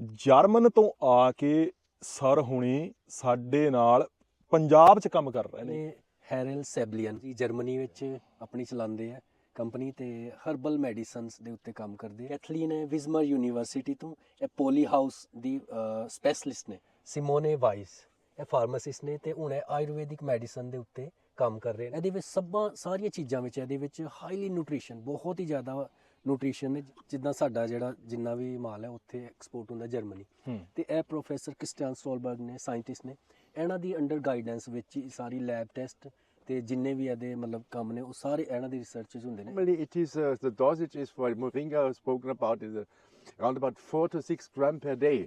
German ਤੋਂ ਆ ਕੇ sir ਹੁਣੀ ਸਾਡੇ ਨਾਲ ਪੰਜਾਬ 'ਚ ਕੰਮ ਕਰ ਰਹੇ ਨੇ। ਹੈਰਲ ਸੈਬਲੀਅਨ ਜੀ, ਜਰਮਨੀ ਵਿੱਚ ਆਪਣੀ ਚਲਾਉਂਦੇ ਆ ਕੰਪਨੀ ਤੇ ਹਰਬਲ ਮੈਡੀਸਨਸ ਦੇ ਉੱਤੇ ਕੰਮ ਕਰਦੇ ਐਥਲੀਨ ਹੈ ਵਿਜ਼ਮਰ ਯੂਨੀਵਰਸਿਟੀ ਤੋਂ ਇਹ ਪੋਲੀ ਹਾਊਸ ਦੀ ਸਪੈਸ਼ਲਿਸਟ ਨੇ। ਸਿਮੋਨੇ ਵਾਈਸ, ਇਹ ਫਾਰਮਾਸਿਸਟ ਨੇ ਤੇ ਹੁਣ ਇਹ ਆਯੁਰਵੈਦਿਕ ਮੈਡੀਸਨ ਦੇ ਉੱਤੇ ਕੰਮ ਕਰ ਰਹੇ ਨੇ। ਇਹਦੇ ਵਿੱਚ ਸਭਾਂ, ਸਾਰੀਆਂ ਚੀਜ਼ਾਂ ਵਿੱਚ ਇਹਦੇ ਵਿੱਚ ਹਾਈਲੀ ਨਿਊਟ੍ਰੀਸ਼ਨ ਬਹੁਤ ਹੀ ਜ਼ਿਆਦਾ ਨਿਊਟ੍ਰੀਸ਼ਨ ਨੇ ਜਿੱਦਾਂ ਸਾਡਾ ਜਿਹੜਾ ਜਿੰਨਾ ਵੀ ਮਾਲ ਹੈ ਉੱਥੇ ਐਕਸਪੋਰਟ ਹੁੰਦਾ ਜਰਮਨੀ ਤੇ ਇਹ ਪ੍ਰੋਫੈਸਰ ਕ੍ਰਿਸਟੀਅਨ ਸਟੋਲਬਰਗ ਨੇ ਸਾਇੰਟਿਸਟ ਨੇ ਇਹਨਾਂ ਦੀ ਅੰਡਰ ਗਾਈਡੈਂਸ ਵਿੱਚ ਹੀ ਸਾਰੀ ਲੈਬ ਟੈਸਟ ਤੇ ਜਿੰਨੇ ਵੀ ਇਹਦੇ ਮਤਲਬ ਕੰਮ ਨੇ ਉਹ ਸਾਰੇ ਇਹਨਾਂ ਦੀ ਰਿਸਰਚ 'ਚ ਹੁੰਦੇ ਨੇ। Uh, the dosage is for moringa spoken about is uh, around about four to six gram per day.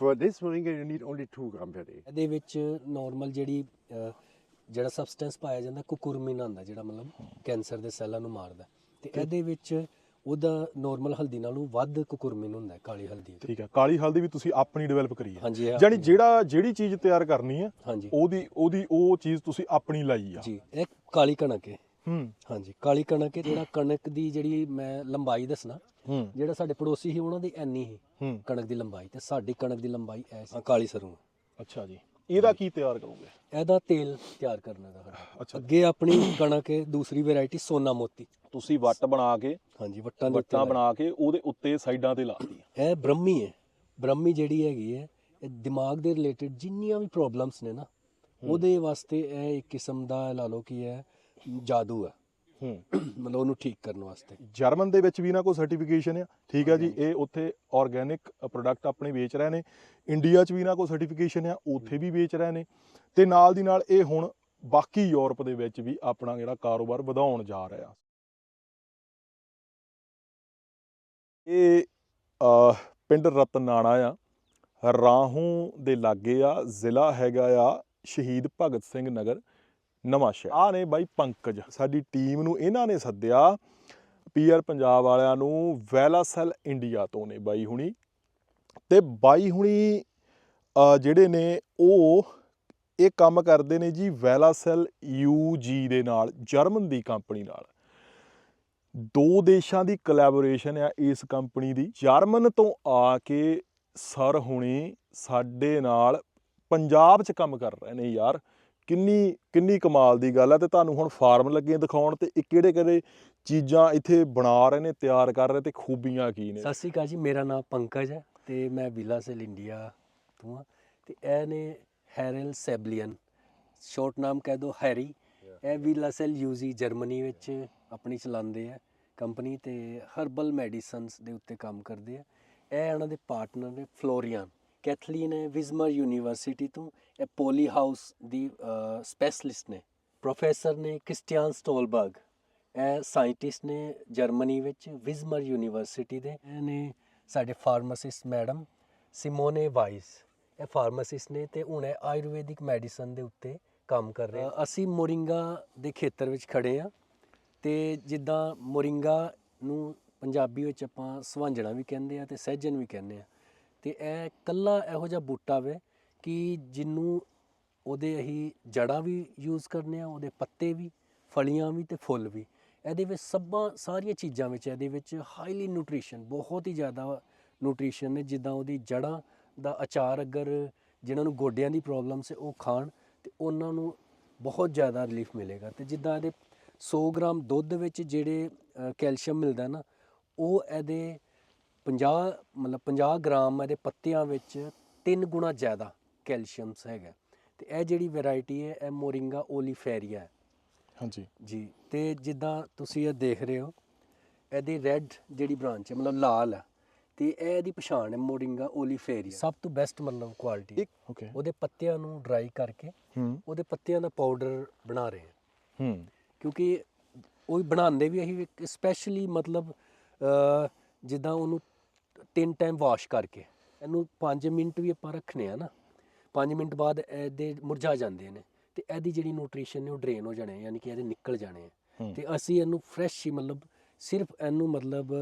For this moringa, you need only two gram per day. ਇਹਦੇ ਵਿੱਚ ਨਾਰਮਲ ਜਿਹੜੀ ਜਿਹੜਾ ਸਬਸਟੈਂਸ ਪਾਇਆ ਜਾਂਦਾ ਕੁਕੁਰਮਿਨ ਆਂਦਾ ਜਿਹੜਾ ਮਤਲਬ ਕੈਂਸਰ ਦੇ ਸੈੱਲਾਂ ਨੂੰ ਮਾਰਦਾ। ਤੇ ਇਹਦੇ ਵਿੱਚ ਉਹਦਾ ਨਾਰਮਲ ਹਲਦੀ ਨਾਲੋਂ ਵੱਧ ਕੁਕੁਰਮਿਨ ਹੁੰਦਾ ਹੈ, ਕਾਲੀ ਹਲਦੀ। ਠੀਕ ਹੈ ਕਾਲੀ ਹਲਦੀ ਵੀ ਤੁਸੀਂ ਆਪਣੀ ਡਿਵੈਲਪ ਕਰੀ ਹੈ। ਹਾਂਜੀ ਇਹ ਜਾਨੀ ਆਪਣੀ- ਜਿਹੜਾ ਜਿਹੜੀ ਚੀਜ਼ ਤਿਆਰ ਕਰਨੀ ਹੈ ਹਾਂਜੀ। ਉਹਦੀ ਉਹਦੀ ਉਹ ਚੀਜ਼ ਤੁਸੀਂ ਆਪਣੀ ਲਾਈ ਆ। ਜੀ ਇਹ ਕਾਲੀ ਕਣਕ ਹੈ। ਹੂੰ। ਹਾਂਜੀ ਕਾਲੀ ਕਣਕ ਹੈ ਜਿਹੜਾ ਕਣਕ ਦੀ ਜਿਹੜੀ ਮੈਂ ਲੰਬਾਈ ਦੱਸਣਾ ਹੂੰ। ਜਿਹੜਾ ਸਾਡੇ ਪੜੋਸੀ ਸੀ ਉਹਨਾਂ ਦੀ ਐਨੀ ਸੀ ਹੂੰ। ਕਣਕ ਦੀ ਲੰਬਾਈ ਤੇ ਸਾਡੀ ਕਣਕ ਦੀ ਲੰਬਾਈ ਐ ਸੀ ਕਾਲੀ ਸਰੋਂ ਅੱਛਾ ਜੀ। ਇਹਦਾ ਕੀ ਤਿਆਰ ਕਰੋਗੇ? ਇਹਦਾ ਤੇਲ ਤਿਆਰ ਕਰਨਾ ਦਾ ਅੱਛਾ। ਅੱਗੇ ਆਪਣੀ ਕਣਕ ਹੈ ਦੂਸਰੀ ਵੈਰਾਈਟੀ ਸੋਨਾ ਮੋਤੀ। ਤੁਸੀਂ ਵੱਟ ਬਣਾ ਕੇ ਹਾਂਜੀ ਵੱਟਾਂ ਦੇ ਵੱਟਾਂ ਬਣਾ ਕੇ ਉਹਦੇ ਉੱਤੇ ਸਾਈਡਾਂ ਤੇ ਲਾਤੀ। ਇਹ ਬ੍ਰਹਮੀ ਹੈ। ਬ੍ਰਹਮੀ ਜਿਹੜੀ ਹੈਗੀ ਹੈ ਇਹ ਦਿਮਾਗ ਦੇ ਰਿਲੇਟਡ ਜਿੰਨੀਆਂ ਵੀ ਪ੍ਰੋਬਲਮਸ ਨੇ ਨਾ ਉਹਦੇ ਵਾਸਤੇ ਇਹ ਇੱਕ ਕਿਸਮ ਦਾ ਲਾ ਲਓ ਕਿ ਹੈ ਜਾਦੂ ਹੈ। ਹੂੰ। ਮਤਲਬ ਉਹਨੂੰ ਠੀਕ ਕਰਨ ਵਾਸਤੇ। ਜਰਮਨ ਦੇ ਵਿੱਚ ਵੀ ਇਹਨਾਂ ਕੋਲ ਸਰਟੀਫਿਕੇਸ਼ਨ ਆ। ਠੀਕ ਹੈ ਜੀ ਇਹ ਉੱਥੇ ਆਰਗੇਨਿਕ ਪ੍ਰੋਡਕਟ ਆਪਣੇ ਵੇਚ ਰਹੇ ਨੇ। ਇੰਡੀਆ 'ਚ ਵੀ ਇਹਨਾਂ ਕੋਲ ਸਰਟੀਫਿਕੇਸ਼ਨ ਆ ਉੱਥੇ ਵੀ ਵੇਚ ਰਹੇ ਨੇ। ਤੇ ਨਾਲ ਦੀ ਨਾਲ ਇਹ ਹੁਣ ਬਾਕੀ ਯੂਰਪ ਦੇ ਵਿੱਚ ਵੀ ਆਪਣਾ ਜਿਹੜਾ ਕਾਰੋਬਾਰ ਵਧਾਉਣ ਜਾ ਰਿਹਾ। ਇਹ ਪਿੰਡ ਰਤਨਾਣਾ ਆ। ਰਾਹੋਂ ਦੇ ਲਾਗੇ ਆ ਜ਼ਿਲ੍ਹਾ ਹੈਗਾ ਆ ਸ਼ਹੀਦ ਭਗਤ ਸਿੰਘ ਨਗਰ। ਨਵਾਂ ਸ਼ਹਿਰ। ਆ ਨੇ ਬਾਈ ਪੰਕਜ, ਸਾਡੀ ਟੀਮ ਨੂੰ ਇਹਨਾਂ ਨੇ ਸੱਦਿਆ ਪੀਆਰ ਪੰਜਾਬ ਵਾਲਿਆਂ ਨੂੰ ਵੈਲਾਸੈਲ ਇੰਡੀਆ ਤੋਂ ਨੇ ਬਾਈ ਹੁਣੀ। ਤੇ ਬਾਈ ਹੁਣੀ ਜਿਹੜੇ ਨੇ ਉਹ ਇਹ ਕੰਮ ਕਰਦੇ ਨੇ ਜੀ ਵੈਲਾਸੈਲ ਯੂਜੀ ਦੇ ਨਾਲ, ਜਰਮਨ ਦੀ ਕੰਪਨੀ ਨਾਲ। ਦੋ ਦੇਸ਼ਾਂ ਦੀ ਕੋਲੈਬੋਰੇਸ਼ਨ ਆ ਇਸ ਕੰਪਨੀ ਦੀ। ਜਰਮਨ ਤੋਂ ਆ ਕੇ ਸਰ ਹੁਣੀ ਸਾਡੇ ਨਾਲ ਪੰਜਾਬ 'ਚ ਕੰਮ ਕਰ ਰਹੇ ਨੇ ਯਾਰ। ਕਿੰਨੀ ਕਿੰਨੀ ਕਮਾਲ ਦੀ ਗੱਲ ਹੈ ਤੇ ਤੁਹਾਨੂੰ ਹੁਣ ਫਾਰਮ ਲੱਗੇ ਦਿਖਾਉਣ ਤੇ ਇਹ ਕਿਹੜੇ ਕਿਹੜੇ ਚੀਜ਼ਾਂ ਇੱਥੇ ਬਣਾ ਰਹੇ ਨੇ ਤਿਆਰ ਕਰ ਰਹੇ ਤੇ ਖੂਬੀਆਂ ਕੀ ਨੇ? ਸਤਿ ਸ਼੍ਰੀ ਅਕਾਲ ਜੀ ਮੇਰਾ ਨਾਮ ਪੰਕਜ ਹੈ ਤੇ ਮੈਂ ਵਿਲਾ ਸੈਲ ਇੰਡੀਆ ਤੋਂ ਹਾਂ ਤੇ ਇਹ ਨੇ ਹੈਰਲ ਸੈਬਲੀਅਨ ਸ਼ਾਰਟ ਨਾਮ ਕਹਿ ਦੋ ਹੈਰੀ। ਇਹ ਵਿਲਾ ਸੈਲ ਯੂਜ਼ੀ ਜਰਮਨੀ ਵਿੱਚ ਆਪਣੀ ਚਲਾਉਂਦੇ ਆ ਕੰਪਨੀ ਤੇ ਹਰਬਲ ਮੈਡੀਸਨਸ ਦੇ ਉੱਤੇ ਕੰਮ ਕਰਦੇ ਆ। ਇਹ ਇਹਨਾਂ ਦੇ ਪਾਰਟਨਰ ਨੇ ਫਲੋਰੀਅਨ ਕੈਥਲੀਨ ਹੈ ਵਿਜ਼ਮਰ ਯੂਨੀਵਰਸਿਟੀ ਤੋਂ ਇਹ ਪੋਲੀ ਹਾਊਸ ਦੀ ਸਪੈਸ਼ਲਿਸਟ ਨੇ। ਪ੍ਰੋਫੈਸਰ ਨੇ ਕ੍ਰਿਸਟੀਅਨ ਸਟੋਲਬਰਗ। ਇਹ ਸਾਇੰਟਿਸਟ ਨੇ ਜਰਮਨੀ ਵਿੱਚ ਵਿਜ਼ਮਰ ਯੂਨੀਵਰਸਿਟੀ ਦੇ। ਇਹ ਨੇ ਸਾਡੇ ਫਾਰਮਾਸਿਸਟ ਮੈਡਮ ਸਿਮੋਨੇ ਵਾਈਸ। ਇਹ ਫਾਰਮਾਸਿਸਟ ਨੇ ਤੇ ਹੁਣ ਇਹ ਆਯੁਰਵੈਦਿਕ ਮੈਡੀਸਨ ਦੇ ਉੱਤੇ ਕੰਮ ਕਰ ਰਹੇ ਆ। ਅਸੀਂ ਮੋਰਿੰਗਾ ਦੇ ਖੇਤਰ ਵਿੱਚ ਖੜੇ ਆ ਤੇ ਜਿੱਦਾਂ ਮੋਰਿੰਗਾ ਨੂੰ ਪੰਜਾਬੀ ਵਿੱਚ ਆਪਾਂ ਸਵਾਂਜਣਾ ਵੀ ਕਹਿੰਦੇ ਆ ਤੇ ਸਹਿਜਨ ਵੀ ਕਹਿੰਦੇ ਆ। ਤੇ ਇਹ ਕੱਲਾ ਇਹੋ ਜਿਹਾ ਬੂਟਾ ਵੇ ਕਿ ਜਿਹਨੂੰ ਉਹਦੇ ਅਸੀਂ ਜੜਾਂ ਵੀ ਯੂਜ਼ ਕਰਨੇ ਆ, ਉਹਦੇ ਪੱਤੇ ਵੀ, ਫਲੀਆਂ ਵੀ ਤੇ ਫੁੱਲ ਵੀ। ਇਹਦੇ ਵਿੱਚ ਸਭਾਂ ਸਾਰੀਆਂ ਚੀਜ਼ਾਂ ਵਿੱਚ ਇਹਦੇ ਵਿੱਚ ਹਾਈਲੀ ਨਿਊਟ੍ਰੀਸ਼ਨ ਬਹੁਤ ਹੀ ਜ਼ਿਆਦਾ ਨਿਊਟ੍ਰੀਸ਼ਨ ਨੇ। ਜਿੱਦਾਂ ਉਹਦੀ ਜੜਾਂ ਦਾ ਅਚਾਰ ਅਗਰ ਜਿਨ੍ਹਾਂ ਨੂੰ ਗੋਡਿਆਂ ਦੀ ਪ੍ਰੋਬਲਮ ਸੀ ਉਹ ਖਾਣ ਤੇ ਉਹਨਾਂ ਨੂੰ ਬਹੁਤ ਜ਼ਿਆਦਾ ਰਿਲੀਫ ਮਿਲੇਗਾ। ਤੇ ਜਿੱਦਾਂ ਇਹਦੇ 100 ਗ੍ਰਾਮ ਦੁੱਧ ਵਿੱਚ ਜਿਹੜੇ ਕੈਲਸ਼ੀਅਮ ਮਿਲਦਾ ਨਾ, ਉਹ ਇਹਦੇ 50 ਮਤਲਬ 50 ਗ੍ਰਾਮ ਇਹਦੇ ਪੱਤਿਆਂ ਵਿੱਚ ਤਿੰਨ ਗੁਣਾ ਜ਼ਿਆਦਾ ਕੈਲਸ਼ੀਅਮਸ ਹੈਗਾ। ਤੇ ਇਹ ਜਿਹੜੀ ਵੈਰਾਈਟੀ ਹੈ ਇਹ ਮੋਰਿੰਗਾ ਓਲੀਫੇਰੀਆ ਹੈ। ਹਾਂਜੀ। ਜੀ ਤੇ ਜਿੱਦਾਂ ਤੁਸੀਂ ਇਹ ਦੇਖ ਰਹੇ ਹੋ ਇਹਦੀ ਰੈੱਡ ਜਿਹੜੀ ਬ੍ਰਾਂਚ ਹੈ ਮਤਲਬ ਲਾਲ ਹੈ ਤੇ ਇਹ ਇਹਦੀ ਪਛਾਣ ਹੈ ਮੋਰਿੰਗਾ ਓਲੀਫੇਰੀਆ। ਸਭ ਤੋਂ ਬੈਸਟ ਮਤਲਬ ਕੁਆਲਿਟੀ ਇੱਕ ਓਕੇ ਉਹਦੇ ਪੱਤਿਆਂ ਨੂੰ ਡਰਾਈ ਕਰਕੇ ਹੂੰ। ਉਹਦੇ ਪੱਤਿਆਂ ਦਾ ਪਾਊਡਰ ਬਣਾ ਰਹੇ ਹਾਂ। ਹੂੰ। ਕਿਉਂਕਿ ਉਹ ਬਣਾਉਂਦੇ ਵੀ ਅਸੀਂ ਸਪੈਸ਼ਲੀ ਮਤਲਬ ਜਿੱਦਾਂ ਉਹਨੂੰ ਤਿੰਨ ਟਾਈਮ ਵਾਸ਼ ਕਰਕੇ। ਇਹਨੂੰ 5 ਮਿੰਟ ਵੀ ਆਪਾਂ ਰੱਖਨੇ ਆ ਨਾ। 5 ਮਿੰਟ ਬਾਅਦ ਇਹਦੇ ਮੁਰਝਾ ਜਾਂਦੇ ਨੇ। ਤੇ ਇਹਦੀ ਜਿਹੜੀ ਨਿਊਟ੍ਰੀਸ਼ਨ ਨੇ ਉਹ ਡਰੇਨ ਹੋ ਜਾਣੇ ਯਾਨੀ ਕਿ ਇਹਦੇ ਨਿਕਲ ਜਾਣੇ। ਤੇ ਅਸੀਂ ਇਹਨੂੰ ਫਰੈਸ਼ ਹੀ ਮਤਲਬ ਸਿਰਫ ਇਹਨੂੰ ਮਤਲਬ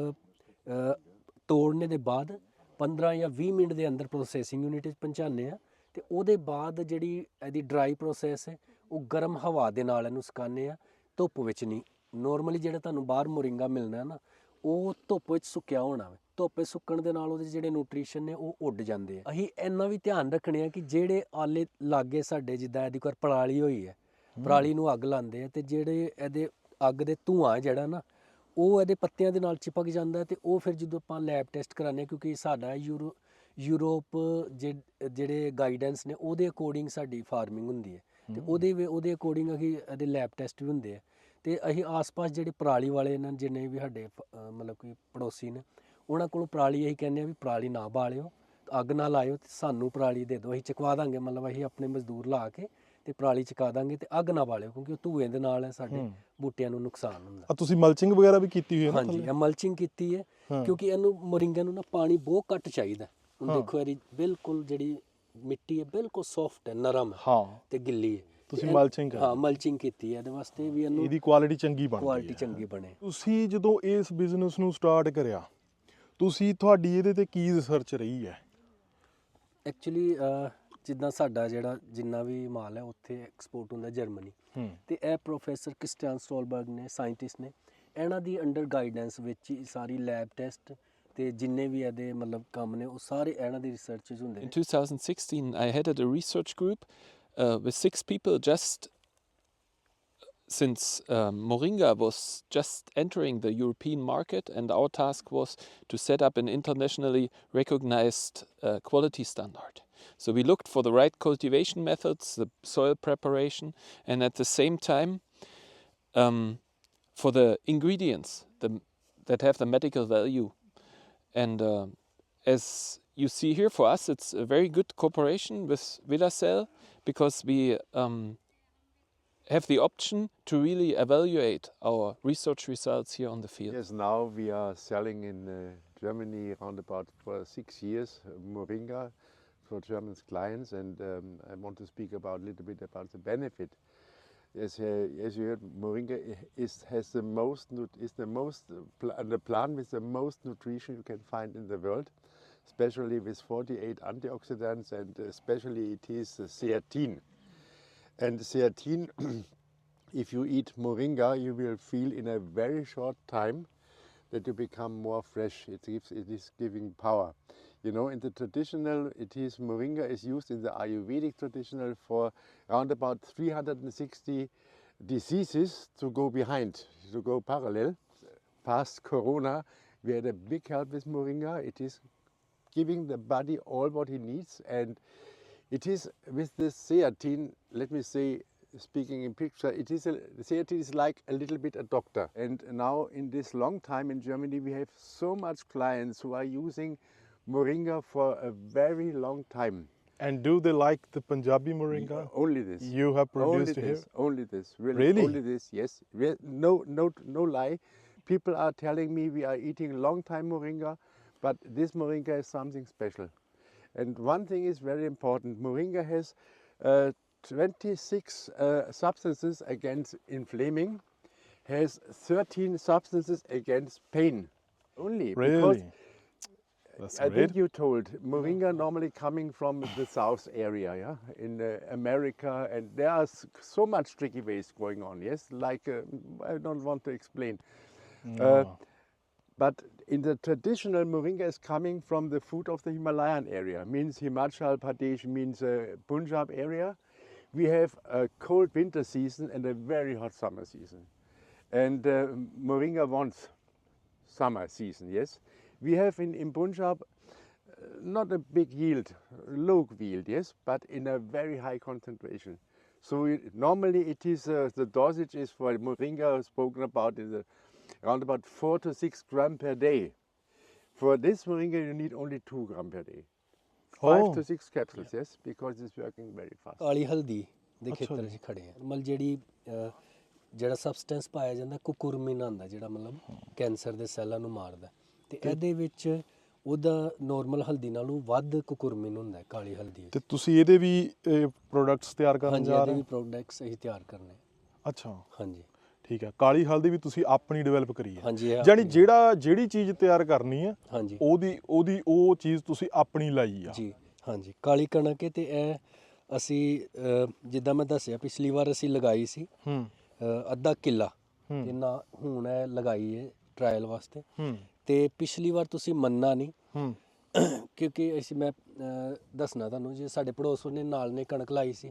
ਤੋੜਨੇ ਦੇ ਬਾਅਦ 15 ਜਾਂ 20 ਮਿੰਟ ਦੇ ਅੰਦਰ ਪ੍ਰੋਸੈਸਿੰਗ ਯੂਨਿਟ ਵਿੱਚ ਪਹੁੰਚਾਉਂਦੇ ਆ। ਤੇ ਉਹਦੇ ਬਾਅਦ ਜਿਹੜੀ ਇਹਦੀ ਡਰਾਈ ਪ੍ਰੋਸੈਸ ਹੈ ਉਹ ਗਰਮ ਹਵਾ ਦੇ ਨਾਲ ਇਹਨੂੰ ਸੁਕਾਉਂਦੇ ਆ। ਧੁੱਪ ਵਿੱਚ ਨਹੀਂ। ਨਾਰਮਲੀ ਜਿਹੜਾ ਤੁਹਾਨੂੰ ਬਾਹਰ ਮੋਰਿੰਗਾ ਮਿਲਣਾ ਨਾ ਉਹ ਧੁੱਪ ਵਿੱਚ ਸੁੱਕਿਆ ਹੋਣਾ ਧੁੱਪੇ ਸੁੱਕਣ ਦੇ ਨਾਲ ਉਹਦੇ ਜਿਹੜੇ ਨਿਊਟ੍ਰੀਸ਼ਨ ਨੇ ਉਹ ਉੱਡ ਜਾਂਦੇ ਆ। ਅਸੀਂ ਇੰਨਾ ਵੀ ਧਿਆਨ ਰੱਖਣੇ ਆ ਕਿ ਜਿਹੜੇ ਆਲੇ ਲਾਗੇ ਸਾਡੇ ਜਿੱਦਾਂ ਇਹਦੀ ਕੋਈ ਪਰਾਲੀ ਹੋਈ ਹੈ ਪਰਾਲੀ ਨੂੰ ਅੱਗ ਲਾਉਂਦੇ ਆ ਤੇ ਜਿਹੜੇ ਇਹਦੇ ਅੱਗ ਦੇ ਧੂਆਂ ਜਿਹੜਾ ਨਾ ਉਹ ਇਹਦੇ ਪੱਤਿਆਂ ਦੇ ਨਾਲ ਚਿਪਕ ਜਾਂਦਾ ਤੇ ਉਹ ਫਿਰ ਜਦੋਂ ਆਪਾਂ ਲੈਬ ਟੈਸਟ ਹਾਂ ਕਿਉਂਕਿ ਸਾਡਾ ਯੂਰੋ ਯੂਰੋਪ ਜਿਹ- ਜਿਹੜੇ ਗਾਈਡੈਂਸ ਨੇ ਉਹਦੇ ਅਕੋਰਡਿੰਗ ਸਾਡੀ ਫਾਰਮਿੰਗ ਹੁੰਦੀ ਹੈ। ਤੇ ਉਹਦੇ ਵੇ- ਉਹਦੇ ਅਕੋਰਡਿੰਗ ਅਸੀਂ ਇਹਦੇ ਲੈਬ ਟੈਸਟ ਵੀ ਹੁੰਦੇ ਆ। ਤੇ ਅਸੀਂ ਆਸ-ਪਾਸ ਜਿਹੜੇ ਪਰਾਲੀ ਵਾਲੇ ਨੇ ਜਿੰਨੇ ਵੀ ਸਾਡੇ ਮਤਲਬ ਕਿ ਪੜੋਸੀ ਨੇ ਉਹਨਾਂ ਕੋਲੋਂ ਪਰਾਲੀ ਅਸੀਂ ਕਹਿੰਦੇ ਆ ਵੀ ਪਰਾਲੀ ਨਾ ਬਾਲਿਓ ਅੱਗ ਨਾ ਲਾਇਓ ਤੇ ਸਾਨੂੰ ਪਰਾਲੀ ਦੇ ਦਿਓ ਅਸੀਂ ਚਕਵਾ ਦਾਂਗੇ ਮਤਲਬ ਅਸੀਂ ਆਪਣੇ ਮਜ਼ਦੂਰ ਲਾ ਕੇ ਤੇ ਪਰਾਲੀ ਚਕਾ ਦਾਂਗੇ ਤੇ ਅੱਗ ਨਾ ਬਾਲਿਓ ਕਿਉਂਕਿ ਉਹ ਧੂਏ ਦੇ ਨਾਲ ਸਾਡੇ। ਬੂਟਿਆਂ ਨੂੰ ਨੁਕਸਾਨ ਹੁੰਦਾ ਆ ਤੁਸੀਂ ਮਲਚਿੰਗ ਵਗੈਰਾ ਵੀ ਕੀਤੀ ਹੋਈ ਹੈ ਨਾ ਹਾਂਜੀ? ਇਹ ਮਲਚਿੰਗ ਕੀਤੀ ਹੈ। ਕਿਉਂਕਿ ਇਹਨੂੰ ਮੋਰਿੰਗਾ ਨੂੰ ਨਾ ਪਾਣੀ ਬਹੁਤ ਘੱਟ ਚਾਹੀਦਾ ਹੁਣ। ਦੇਖੋ ਇਹਦੀ ਬਿਲਕੁਲ ਜਿਹੜੀ ਮਿੱਟੀ ਹੈ ਬਿਲਕੁਲ ਸੌਫਟ ਹੈ ਨਰਮ ਹੈ ਹਾਂ ਤੇ ਗਿੱਲੀ ਹੈ ਤੁਸੀਂ mulching ਕਰ ਹਾਂ ਮਲਚਿੰਗ ਕੀਤੀ ਹੈ ਇਹਦੇ ਵਾਸਤੇ ਵੀ ਇਹਨੂੰ ਇਹਦੀ ਕੁਆਲਿਟੀ ਚੰਗੀ ਬਣਦੀ ਕੁਆਲਿਟੀ। ਚੰਗੀ ਬਣੇ ਤੁਸੀਂ ਜਦੋਂ ਇਸ ਬਿਜ਼ਨਸ ਨੂੰ ਸਟਾਰਟ ਕਰਿਆ ਤੁਸੀਂ ਤੁਹਾਡੀ ਇਹਦੇ ਤੇ ਕੀ ਰਿਸਰਚ ਰਹੀ ਹੈ? ਐਕਚੁਅਲੀ ਜਿੱਦਾਂ ਸਾਡਾ ਜਿਹੜਾ ਜਿੰਨਾ ਵੀ ਮਾਲ ਹੈ ਉੱਥੇ ਐਕਸਪੋਰਟ ਹੁੰਦਾ ਜਰਮਨੀ ਹੂੰ। ਤੇ ਇਹ ਪ੍ਰੋਫੈਸਰ ਕ੍ਰਿਸਟੀਅਨ ਸਟੋਲਬਰਗ ਨੇ ਸਾਇੰਟਿਸਟ ਨੇ ਇਹਨਾਂ ਦੀ ਅੰਡਰ ਗਾਈਡੈਂਸ ਵਿੱਚ ਹੀ ਸਾਰੀ ਲੈਬ ਟੈਸਟ ਤੇ ਜਿੰਨੇ ਵੀ ਇਹਦੇ ਮਤਲਬ ਕੰਮ ਨੇ ਉਹ ਸਾਰੇ ਇਹਨਾਂ ਦੀ ਰਿਸਰਚ ਹੁੰਦੇ In ਨੇ 2016, I headed a research group uh, with six people just since um, Moringa was just entering the European market, and our task was to set up an internationally recognized uh, quality standard. So we looked for the right cultivation methods, the soil preparation, and at the same time um, for the ingredients the, that have the medical value. And uh, as you see here, for us, it's a very good cooperation with Villacell because we um, have the option to really evaluate our research results here on the field. Yes, now we are selling in uh, Germany around about for six years uh, Moringa for German clients, and um, I want to speak about a little bit about the benefit. As, uh, as you heard, Moringa is has the most is the most uh, the plant with the most nutrition you can find in the world, especially with 48 antioxidants, and especially it is uh, zeatin. And zeatin if you eat moringa, you will feel in a very short time that you become more fresh. It gives, it is giving power. You know, in the traditional, it is moringa is used in the Ayurvedic traditional for around about 360 diseases to go behind, to go parallel. Past Corona, we had a big help with moringa. It is giving the body all what he needs and it is with this zeatin let me say speaking in picture it is a the is like a little bit a doctor. And now in this long time in germany we have so much clients who are using moringa for a very long time. And do they like the Punjabi moringa? Only this. You have only produced here? this only this. Really, Really? only this yes. No no no lie. People are telling me we are eating long time moringa but this moringa is something special and one thing is very important moringa has uh, 26 uh, substances against inflaming has 13 substances against pain only because Really? That's I great. think you told moringa normally coming from the south area, yeah, in uh, America, and there are so much tricky ways going on. Yes, like uh, I don't want to explain, uh, but in the traditional moringa is coming from the food of the Himalayan area. Means Himachal Pradesh means uh, Punjab area. We have a cold winter season and a very hot summer season, and uh, moringa wants summer season, yes. We have in, in Punjab uh, not a big yield, low yield, yes, but in a very high concentration. So normally it is uh, the dosage is for moringa spoken about is a, around about four to six gram per day. For this moringa, you need only two gram per day. Five Oh. to six capsules, yes, because it's working very fast. ਕਾਲੀ ਹਲਦੀ ਦੇ ਖੇਤਰ। 'ਚ ਖੜੇ ਆ ਮਤਲਬ ਜਿਹੜੀ ਜਿਹੜਾ ਸਬਸਟੈਂਸ ਪਾਇਆ ਜਾਂਦਾ ਕੁਕੁਰਮਿਨ ਆਂਦਾ ਜਿਹੜਾ ਮਤਲਬ ਕੈਂਸਰ ਦੇ ਸੈੱਲਾਂ ਨੂੰ ਮਾਰਦਾ ਤੇ ਇਹਦੇ ਵਿੱਚ ਉਹਦਾ ਨਾਰਮਲ ਹਲਦੀ ਨਾਲੋਂ ਵੱਧ ਕੁਕੁਰਮਿਨ ਹੁੰਦਾ ਹੈ ਕਾਲੀ ਹਲਦੀ ਤੇ ਤੁਸੀਂ ਇਹਦੇ ਵੀ ਪ੍ਰੋਡਕਟਸ ਤਿਆਰ ਕਰਨ ਹਾਂਜੀ ਜਾ ਇਹਦੇ ਰਹੇ ਵੀ ਹੋ ਪ੍ਰੋਡਕਟਸ ਅਸੀਂ ਤਿਆਰ ਕਰਨੇ ਅੱਛਾ ਹਾਂਜੀ ਠੀਕ ਹੈ ਕਾਲੀ ਹਲਦੀ ਵੀ ਤੁਸੀਂ ਆਪਣੀ ਡਿਵੈਲਪ ਕਰੀ ਹੈ। ਯਾਨੀ ਜਿਹੜਾ ਜਿਹੜੀ ਚੀਜ਼ ਤਿਆਰ ਕਰਨੀ ਹੈ ਹਾਂਜੀ। ਉਹਦੀ ਉਹਦੀ ਉਹ ਚੀਜ਼ ਤੁਸੀਂ ਆਪਣੀ ਲਾਈ ਆ। ਜੀ ਹਾਂਜੀ। ਕਾਲੀ ਕਣਕ ਹੈ ਤੇ ਇਹ ਅਸੀਂ ਜਿੱਦਾਂ ਮੈਂ ਦੱਸਿਆ ਪਿਛਲੀ ਵਾਰ ਅਸੀਂ ਲਗਾਈ ਸੀ। ਹੂੰ। ਅੱਧਾ ਕਿੱਲਾ। ਤੇ ਨਾ ਹੁਣ ਇਹ ਲਗਾਈ ਹੈ ਟ੍ਰਾਇਲ ਵਾਸਤੇ। ਹੂੰ। ਤੇ ਪਿਛਲੀ ਵਾਰ ਤੁਸੀਂ ਮੰਨਣਾ ਨਹੀਂ। ਹੂੰ। ਕਿਉਂਕਿ ਅਸੀਂ ਮੈਂ ਦੱਸਣਾ ਤੁਹਾਨੂੰ ਜੇ ਸਾਡੇ ਪੜੋਸ ਨੇ ਨਾਲ ਨੇ ਕਣਕ ਲਾਈ ਸੀ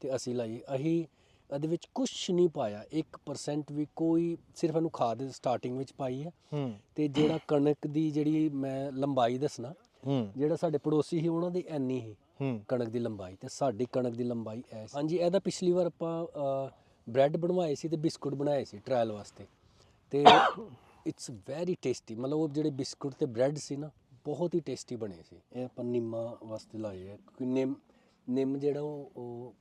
ਤੇ ਅਸੀਂ ਲਾਈ। ਅਸੀਂ ਇਹਦੇ ਵਿੱਚ ਕੁਝ ਨਹੀਂ ਪਾਇਆ। 1% ਵੀ ਕੋਈ ਸਿਰਫ ਇਹਨੂੰ ਖਾਦ ਸਟਾਰਟਿੰਗ ਵਿੱਚ ਪਾਈ ਹੈ। ਹੂੰ। ਤੇ ਜਿਹੜਾ ਕਣਕ ਦੀ ਜਿਹੜੀ ਮੈਂ ਲੰਬਾਈ ਦੱਸਣਾ ਹੂੰ। ਜਿਹੜਾ ਸਾਡੇ ਪੜੋਸੀ ਸੀ ਉਹਨਾਂ ਦੀ ਐਨੀ ਹੀ ਹੂੰ। ਕਣਕ ਦੀ ਲੰਬਾਈ ਤੇ ਸਾਡੀ ਕਣਕ ਦੀ ਲੰਬਾਈ ਐ। ਹਾਂਜੀ ਇਹਦਾ ਪਿਛਲੀ ਵਾਰ ਆਪਾਂ ਬ੍ਰੈਡ ਬਣਵਾਏ ਸੀ ਤੇ ਬਿਸਕੁਟ ਬਣਾਏ ਸੀ ਟ੍ਰਾਇਲ ਵਾਸਤੇ। ਤੇ ਇਟਸ ਵੈਰੀ ਟੇਸਟੀ ਮਤਲਬ ਉਹ ਜਿਹੜੇ ਬਿਸਕੁਟ ਤੇ ਬ੍ਰੈਡ ਸੀ ਨਾ ਬਹੁਤ ਹੀ ਟੇਸਟੀ ਬਣੇ ਸੀ। ਇਹ ਆਪਾਂ ਨਿੰਮਾਂ ਵਾਸਤੇ ਲਾਏ ਆ। ਕਿਉਂਕਿ ਨਿੰਮ ਨਿੰਮ ਜਿਹੜਾ ਉਹ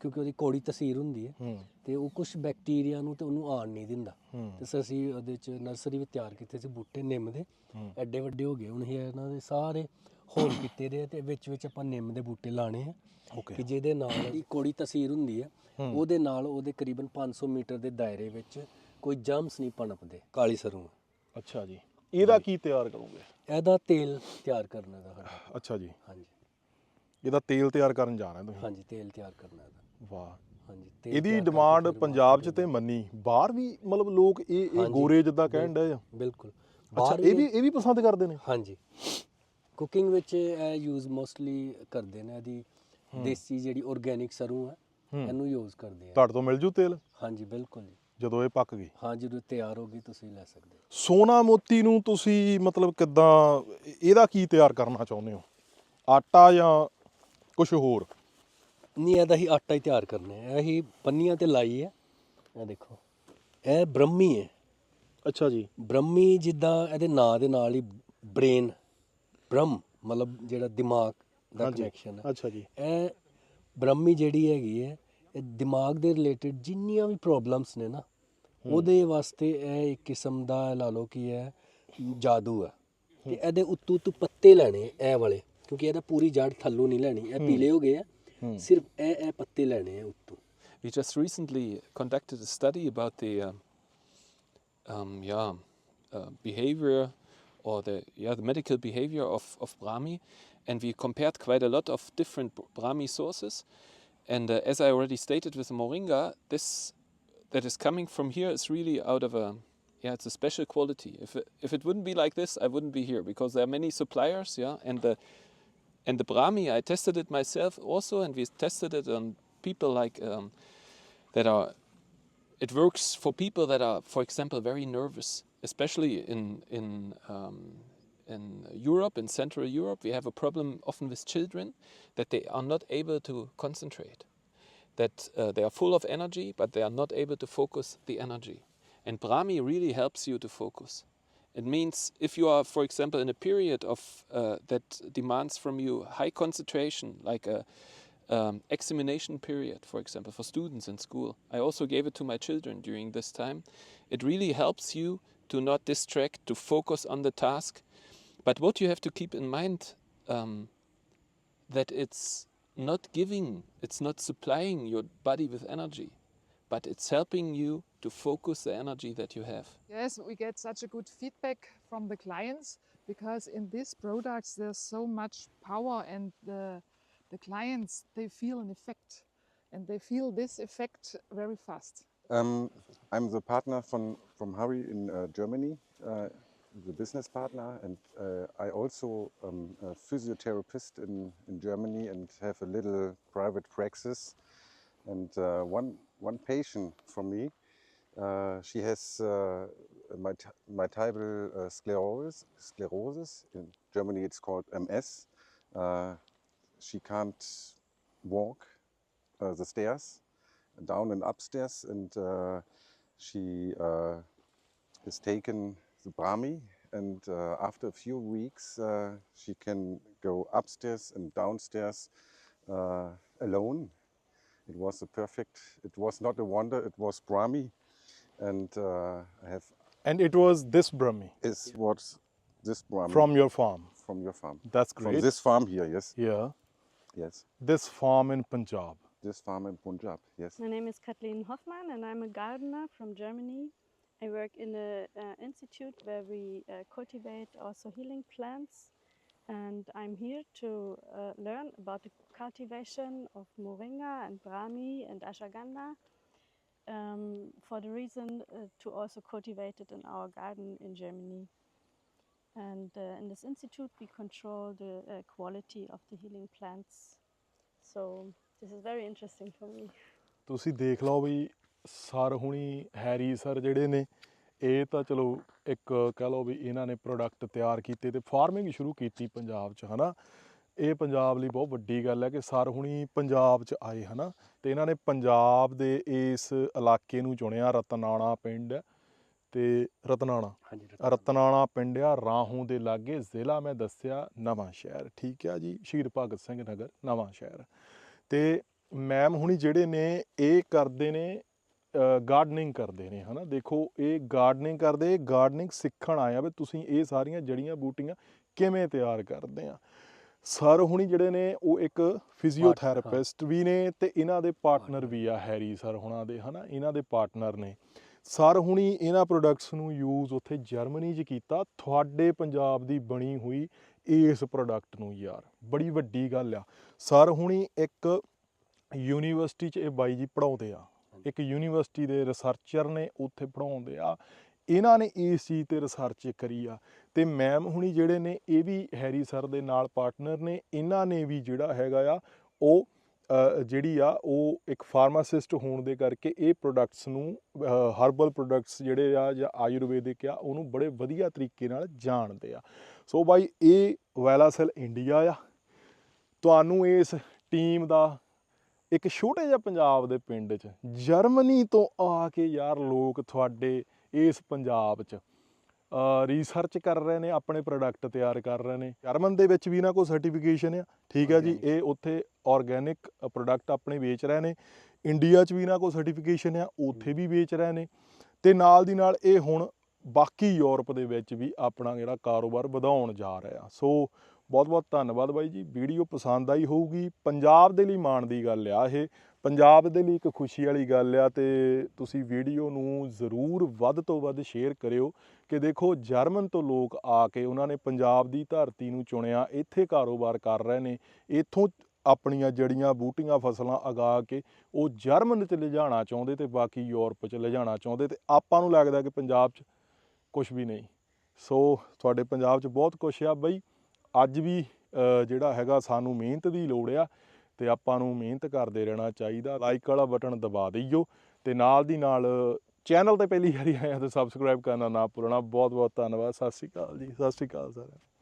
ਕਿਉਂਕਿ ਉਹਦੀ ਕੌੜੀ ਤਸੀਰ ਹੁੰਦੀ ਹੈ ਹੂੰ। ਤੇ ਉਹ ਕੁਝ ਬੈਕਟੀਰੀਆ ਨੂੰ ਤੇ ਉਹਨੂੰ ਆਣ ਨਹੀਂ ਦਿੰਦਾ। ਹੂੰ। ਤੇ ਸ- ਅਸੀਂ ਉਹਦੇ ਚ ਨਰਸਰੀ ਵੀ ਤਿਆਰ ਕੀਤੇ ਸੀ ਬੂਟੇ ਨਿੰਮ ਦੇ। ਹੂੰ। ਐਡੇ ਵੱਡੇ ਹੋ ਗਏ ਹੁਣ ਇਹ ਇਹਨਾਂ ਦੇ ਸਾਰੇ ਹੋਲ ਕੀਤੇ ਦੇ ਤੇ ਵਿੱਚ ਵਿੱਚ ਆਪਾਂ ਨਿੰਮ ਦੇ ਬੂਟੇ ਲਾਣੇ ਆ। ਕਿ ਜਿਹਦੇ ਨਾਲ ਦੀ ਕੋੜੀ ਤਸੀਰ ਹੁੰਦੀ ਹੈ ਹੂੰ। ਉਹਦੇ ਨਾਲ ਉਹਦੇ ਕਰੀਬਨ 500 ਮੀਟਰ ਦੇ ਦਾਇਰੇ ਵਿੱਚ ਕੋਈ ਜਰਮਸ ਨਹੀਂ ਪਣਪਦੇ ਕਾਲੀ ਸਰੋਂ। ਅੱਛਾ ਜੀ। ਇਹਦਾ ਕੀ ਤਿਆਰ ਕਰੋਗੇ? ਇਹਦਾ ਤੇਲ ਤਿਆਰ ਕਰਨਾ ਦਾ ਅੱਛਾ ਜੀ। ਹਾਂਜੀ। ਇਹਦਾ ਤੇਲ ਤਿਆਰ ਕਰਨ ਜਾਣਾ ਤੁਸੀਂ? ਹਾਂਜੀ ਤੇਲ ਤਿਆਰ ਕਰਨਾ ਇਹਦਾ। ਵਾਹ। ਹਾਂਜੀ ਇਹਦੀ ਡਿਮਾਂਡ ਪੰਜਾਬ 'ਚ ਤੇ ਮੰਨੀ। ਬਾਹਰ ਵੀ ਮਤਲਬ ਲੋਕ ਇਹ ਇਹ। ਗੋਰੇ ਜਿੱਦਾਂ ਕਹਿਣ ਡਏ ਆ। ਬਿਲਕੁਲ। ਅੱਛਾ ਇਹ ਵੀ ਇਹ ਵੀ ਪਸੰਦ ਕਰਦੇ ਨੇ? ਹਾਂਜੀ। ਕੁਕਿੰਗ ਵਿੱਚ ਇਹ ਯੂਜ਼ ਮੋਸਟਲੀ ਕਰਦੇ ਨੇ ਇਹਦੀ ਦੇਸੀ ਜਿਹੜੀ ਆਰਗੇਨਿਕ ਸਰੋਂ ਹੈ ਹੂੰ। ਇਹਨੂੰ ਯੂਜ਼ ਕਰਦੇ ਆ। ਤੁਹਾਡੇ ਤੋਂ ਮਿਲ ਜੂ ਤੇਲ? ਹਾਂਜੀ ਬਿਲਕੁਲ ਜੀ। ਜਦੋਂ ਇਹ ਪੱਕ ਗਈ? ਹਾਂ ਜਦੋਂ ਤਿਆਰ ਹੋ ਗਈ ਤੁਸੀਂ ਲੈ ਸਕਦੇ ਹੋ। ਸੋਨਾ ਮੋਤੀ ਨੂੰ ਤੁਸੀਂ ਮਤਲਬ ਕਿੱਦਾਂ ਇਹਦਾ ਕੀ ਤਿਆਰ ਕਰਨਾ ਚਾਹੁੰਦੇ ਹੋ? ਆਟਾ ਜਾਂ ਕੁਝ ਹੋਰ? ਨਹੀਂ ਇਹਦਾ ਹੀ ਆਟਾ ਹੀ ਤਿਆਰ ਕਰਨਾ ਹੈ ਇਹੀ ਪੰਨੀਆਂ ਤੇ ਲਾਈ ਹੈ ਇਹ ਦੇਖੋ ਇਹ ਬ੍ਰਹਮੀ ਹੈ। ਅੱਛਾ ਜੀ। ਬ੍ਰਹਮੀ ਜਿੱਦਾਂ ਇਹਦੇ ਨਾਂ ਦੇ ਨਾਲ ਹੀ ਬ੍ਰੇਨ ਬ੍ਰਹਮ ਮਤਲਬ ਜਿਹੜਾ ਦਿਮਾਗ ਦਾ। ਕਨੈਕਸ਼ਨ ਹੈ ਅੱਛਾ ਜੀ। ਇਹ ਬ੍ਰਹਮੀ ਜਿਹੜੀ ਹੈਗੀ ਹੈ ਇਹ ਦਿਮਾਗ ਦੇ ਰਿਲੇਟਡ ਜਿੰਨੀਆਂ ਵੀ ਪ੍ਰੋਬਲਮਸ ਨੇ ਨਾ ਉਹਦੇ ਵਾਸਤੇ ਇਹ ਇੱਕ ਕਿਸਮ ਦਾ ਲਾ ਲਓ ਕਿ ਹੈ ਜਾਦੂ ਹੈ ਤੇ ਇਹਦੇ ਉੱਤੋਂ ਉੱਤੋਂ ਪੱਤੇ ਲੈਣੇ ਇਹ ਵਾਲੇ। ਕਿਉਂਕਿ ਇਹਦਾ ਪੂਰੀ ਜੜ ਥੱਲੋਂ ਨਹੀਂ ਲੈਣੀ ਇਹ ਪੀਲੇ ਹੋ ਗਏ ਆ। Hmm. सिर्फ ए ए पत्ते लैने हैं We just recently conducted a study about the uh, um, yeah, uh, behavior or the yeah the medical behavior of, of Brahmi and we compared quite a lot of different Brahmi sources and uh, as I already stated with the Moringa this that is coming from here is really out of a yeah it's a special quality. If it, if it wouldn't be like this I wouldn't be here because there are many suppliers yeah and the and the Brahmi, I tested it myself also, and we tested it on people like um, that are. It works for people that are, for example, very nervous, especially in in um, in Europe, in Central Europe. We have a problem often with children that they are not able to concentrate, that uh, they are full of energy, but they are not able to focus the energy. And Brahmi really helps you to focus. It means if you are, for example, in a period of uh, that demands from you high concentration, like a um, examination period, for example, for students in school. I also gave it to my children during this time. It really helps you to not distract, to focus on the task. But what you have to keep in mind um, that it's not giving, it's not supplying your body with energy, but it's helping you to focus the energy that you have. Yes, we get such a good feedback from the clients because in these products there's so much power and the, the clients they feel an effect and they feel this effect very fast. Um, I'm the partner from, from Harry in uh, Germany, uh, the business partner, and uh, I also um, a physiotherapist in, in Germany and have a little private practice. And uh, one, one patient from me, uh, she has uh, multi- multiple sclerosis, sclerosis. In Germany, it's called MS. She can't walk the stairs down and upstairs, and she is taken the Brahmi. And uh, after a few weeks, uh, she can go upstairs and downstairs uh, alone. It was a perfect. It was not a wonder. It was Brahmi, and uh, I have and it was this Brahmi is what this Brahmi from your farm from your farm. that's From great this farm here, yes, yeah yes. this farm in Punjab This farm in Punjab, yes. My name is Kathleen Hoffmann, and I'm a gardener from Germany. I work in an uh, institute where we uh, cultivate also healing plants, and I'm here to uh, learn about the cultivation of moringa and brahmi and ashwagandha um, for the reason uh, to also cultivate it in our garden in Germany. And uh, in this institute, we control the uh, quality of the healing plants. So this is very interesting for me. ਤੁਸੀਂ ਦੇਖ ਲਓ ਵੀ sir ਹੁਣੀ Harry sir ਜਿਹੜੇ ਨੇ ਇਹ ਤਾਂ ਚਲੋ ਇੱਕ ਕਹ ਲਓ ਵੀ ਇਹਨਾਂ ਨੇ ਪ੍ਰੋਡਕਟ ਤਿਆਰ ਕੀਤੇ ਤੇ ਫਾਰਮਿੰਗ ਸ਼ੁਰੂ ਕੀਤੀ ਪੰਜਾਬ 'ਚ ਹਨਾ? ਇਹ ਪੰਜਾਬ ਲਈ ਬਹੁਤ ਵੱਡੀ ਗੱਲ ਹੈ ਕਿ ਸਰ ਹੁਣੀ ਪੰਜਾਬ 'ਚ ਆਏ ਹਨਾ? ਤੇ ਇਹਨਾਂ ਨੇ ਪੰਜਾਬ ਦੇ ਇਸ ਇਲਾਕੇ ਨੂੰ ਚੁਣਿਆ ਰਤਨਾਣਾ ਪਿੰਡ ਹੈ ਤੇ ਰਤਨਾਣਾ। ਹਾਂਜੀ ਰਤਨਾਣਾ। ਪਿੰਡ ਆ ਰਾਹੋਂ ਦੇ ਲਾਗੇ ਜ਼ਿਲ੍ਹਾ ਮੈਂ ਦੱਸਿਆ ਨਵਾਂ ਸ਼ਹਿਰ ਠੀਕ ਆ ਜੀ? ਸ਼ਹੀਦ ਭਗਤ ਸਿੰਘ ਨਗਰ ਨਵਾਂ ਸ਼ਹਿਰ। ਤੇ ਮੈਮ ਹੁਣੀ ਜਿਹੜੇ ਨੇ ਇਹ ਕਰਦੇ ਨੇ ਗਾਰਡਨਿੰਗ ਕਰਦੇ ਨੇ, ਹਨਾ? ਦੇਖੋ, ਇਹ ਗਾਰਡਨਿੰਗ ਕਰਦੇ, ਇਹ ਗਾਰਡਨਿੰਗ ਸਿੱਖਣ ਆਇਆ ਵੀ ਤੁਸੀਂ ਇਹ ਸਾਰੀਆਂ ਜੜੀਆਂ ਬੂਟੀਆਂ ਕਿਵੇਂ ਤਿਆਰ ਕਰਦੇ ਆ। ਸਰ ਹੁਣੀ ਜਿਹੜੇ ਨੇ, ਉਹ ਇੱਕ ਫਿਜ਼ੀਓਥੈਰੇਪਿਸਟ ਵੀ ਨੇ ਤੇ ਇਹਨਾਂ ਦੇ ਪਾਰਟਨਰ ਵੀ ਆ ਹੈਰੀ ਸਰ ਹੁਣਾਂ ਦੇ, ਹਨਾ? ਇਹਨਾਂ ਦੇ ਪਾਰਟਨਰ ਨੇ। ਸਰ ਹੁਣੀ ਇਹਨਾਂ ਪ੍ਰੋਡਕਟਸ ਨੂੰ ਯੂਜ਼ ਉੱਥੇ ਜਰਮਨੀ 'ਚ ਕੀਤਾ, ਤੁਹਾਡੇ ਪੰਜਾਬ ਦੀ ਬਣੀ ਹੋਈ ਇਸ ਪ੍ਰੋਡਕਟ ਨੂੰ ਯਾਰ, ਬੜੀ ਵੱਡੀ ਗੱਲ ਆ। ਸਰ ਹੁਣੀ ਇੱਕ ਯੂਨੀਵਰਸਿਟੀ 'ਚ ਇਹ ਬਾਈ ਜੀ ਪੜਾਉਂਦੇ ਆ। ਇੱਕ ਯੂਨੀਵਰਸਿਟੀ ਦੇ ਰਿਸਰਚਰ ਨੇ ਉੱਥੇ ਪੜਾਉਂਦੇ ਆ। ਇਹਨਾਂ ਨੇ ਇਸ ਚੀਜ਼ ਤੇ ਰਿਸਰਚ ਕਰੀ ਆ। ਤੇ ਮੈਮ ਹੁਣੀ ਜਿਹੜੇ ਨੇ, ਇਹ ਵੀ ਹੈਰੀ ਸਰ ਦੇ ਨਾਲ ਪਾਰਟਨਰ ਨੇ। ਇਹਨਾਂ ਨੇ ਵੀ ਜਿਹੜਾ ਹੈਗਾ ਆ, ਉਹ ਜਿਹੜੀ ਆ, ਉਹ ਇੱਕ ਫਾਰਮਾਸਿਸਟ ਹੋਣ ਦੇ ਕਰਕੇ ਇਹ ਪ੍ਰੋਡਕਟਸ ਨੂੰ ਹਰਬਲ ਪ੍ਰੋਡਕਟਸ ਜਿਹੜੇ ਆ ਜਾਂ ਆਯੁਰਵੈਦਿਕ ਆ, ਉਹਨੂੰ ਬੜੇ ਵਧੀਆ ਤਰੀਕੇ ਨਾਲ ਜਾਣਦੇ ਆ। ਸੋ ਬਾਈ, ਇਹ ਵੈਲਾਸੈਲ ਇੰਡੀਆ ਆ। ਤੁਹਾਨੂੰ ਇਸ ਟੀਮ ਦਾ ਇੱਕ ਛੋਟੇ ਜਿਹੇ ਪੰਜਾਬ ਦੇ ਪਿੰਡ 'ਚ ਜਰਮਨੀ ਤੋਂ ਆ ਕੇ ਯਾਰ ਲੋਕ ਤੁਹਾਡੇ ਇਸ ਪੰਜਾਬ 'ਚ ਰਿਸਰਚ ਕਰ ਰਹੇ ਨੇ ਆਪਣੇ ਪ੍ਰੋਡਕਟ ਤਿਆਰ ਕਰ ਰਹੇ ਨੇ। ਜਰਮਨ ਦੇ ਵਿੱਚ ਵੀ ਨਾ ਕੋਈ ਸਰਟੀਫਿਕੇਸ਼ਨ ਆ ਠੀਕ ਹੈ ਜੀ ਇਹ ਉੱਥੇ ਆਰਗੈਨਿਕ ਪ੍ਰੋਡਕਟ ਆਪਣੇ ਵੇਚ ਰਹੇ ਨੇ। ਇੰਡੀਆ 'ਚ ਵੀ ਨਾ ਕੋਈ ਸਰਟੀਫਿਕੇਸ਼ਨ ਆ ਉੱਥੇ ਵੀ ਵੇਚ ਰਹੇ ਨੇ। ਤੇ ਨਾਲ ਦੀ ਨਾਲ ਇਹ ਹੁਣ ਬਾਕੀ ਯੂਰਪ ਦੇ ਵਿੱਚ ਵੀ ਆਪਣਾ ਜਿਹੜਾ ਕਾਰੋਬਾਰ ਵਧਾਉਣ ਜਾ ਰਿਹਾ। ਸੋ ਬਹੁਤ ਬਹੁਤ ਧੰਨਵਾਦ ਬਾਈ ਜੀ। ਵੀਡੀਓ ਪਸੰਦ ਆਈ ਹੋਊਗੀ। ਪੰਜਾਬ ਦੇ ਲਈ ਮਾਣ ਦੀ ਗੱਲ ਆ ਇਹ। ਪੰਜਾਬ ਦੇ ਲਈ ਇੱਕ ਖੁਸ਼ੀ ਵਾਲੀ ਗੱਲ ਆ ਤੇ ਤੁਸੀਂ ਵੀਡੀਓ ਨੂੰ ਜ਼ਰੂਰ ਵੱਧ ਤੋਂ ਵੱਧ ਸ਼ੇਅਰ ਕਰਿਓ ਕਿ ਦੇਖੋ ਜਰਮਨ ਤੋਂ ਲੋਕ ਆ ਕੇ ਉਹਨਾਂ ਨੇ ਪੰਜਾਬ ਦੀ ਧਰਤੀ ਨੂੰ ਚੁਣਿਆ, ਇੱਥੇ ਕਾਰੋਬਾਰ ਕਰ ਰਹੇ ਨੇ, ਇੱਥੋਂ ਆਪਣੀਆਂ ਜੜੀਆਂ ਬੂਟੀਆਂ ਫਸਲਾਂ ਉਗਾ ਕੇ ਉਹ ਜਰਮਨ 'ਚ ਲਿਜਾਣਾ ਚਾਹੁੰਦੇ ਤੇ ਬਾਕੀ ਯੂਰਪ 'ਚ ਲਿਜਾਣਾ ਚਾਹੁੰਦੇ ਤੇ ਆਪਾਂ ਨੂੰ ਲੱਗਦਾ ਕਿ ਪੰਜਾਬ 'ਚ ਕੁਝ ਵੀ ਨਹੀਂ। ਸੋ ਤੁਹਾਡੇ ਪੰਜਾਬ 'ਚ ਬਹੁਤ ਕੁਛ ਆ ਬਈ। ਅੱਜ ਵੀ ਜਿਹੜਾ ਹੈਗਾ ਸਾਨੂੰ ਮਿਹਨਤ ਦੀ ਲੋੜ ਆ ਤੇ ਆਪਾਂ ਨੂੰ ਮਿਹਨਤ ਕਰਦੇ ਰਹਿਣਾ ਚਾਹੀਦਾ। ਲਾਈਕ ਵਾਲਾ ਬਟਨ ਦਬਾ ਦਈਓ ਤੇ ਨਾਲ ਦੀ ਨਾਲ ਚੈਨਲ ਤੇ ਪਹਿਲੀ ਵਾਰੀ ਆਇਆ ਤਾਂ ਸਬਸਕ੍ਰਾਈਬ ਕਰਨਾ ਨਾ ਭੁੱਲਣਾ। ਬਹੁਤ ਬਹੁਤ ਧੰਨਵਾਦ। ਸਤਿ ਸ਼੍ਰੀ ਅਕਾਲ ਜੀ। ਸਤਿ ਸ਼੍ਰੀ ਅਕਾਲ ਸਾਰਿਆਂ